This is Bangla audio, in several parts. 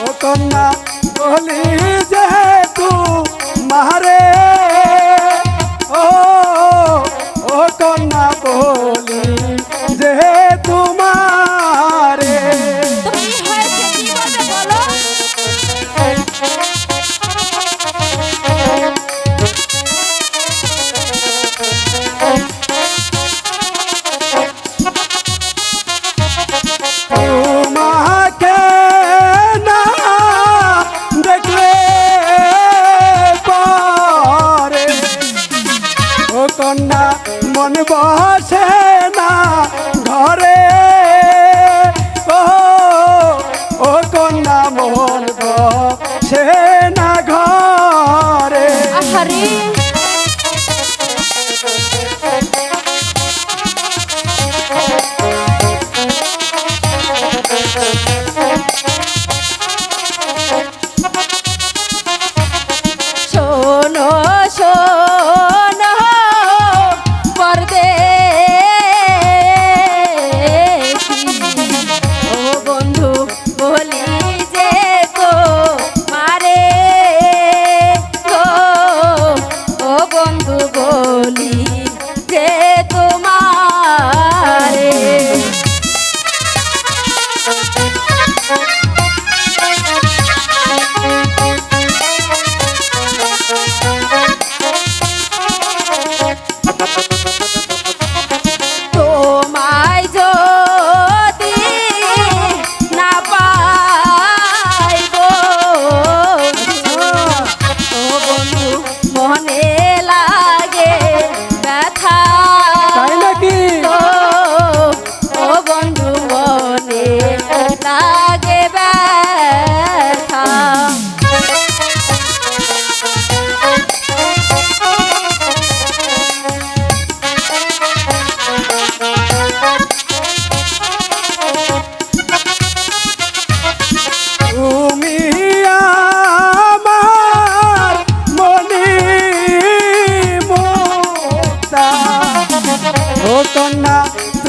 ও কন্যা বলি যে তু মারে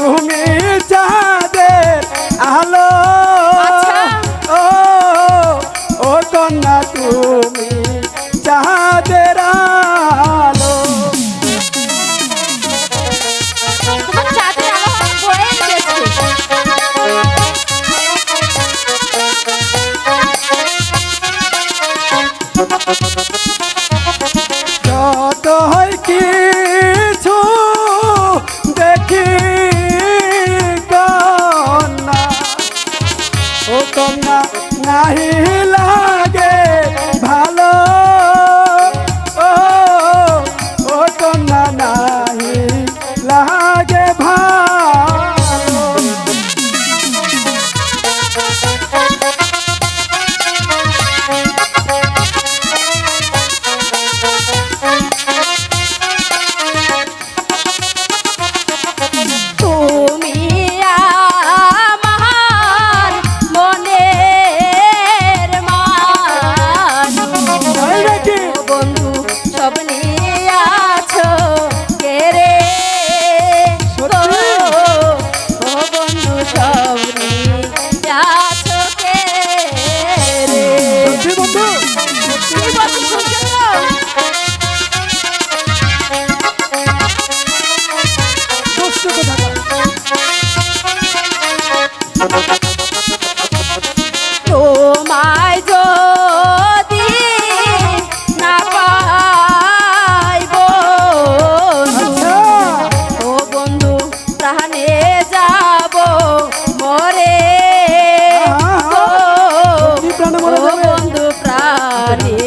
তুমি চাঁদের আলো। আচ্ছা। ও ও কন্যা তুমি চাঁদের আলো যত হয় কি না নাহি প্রাণী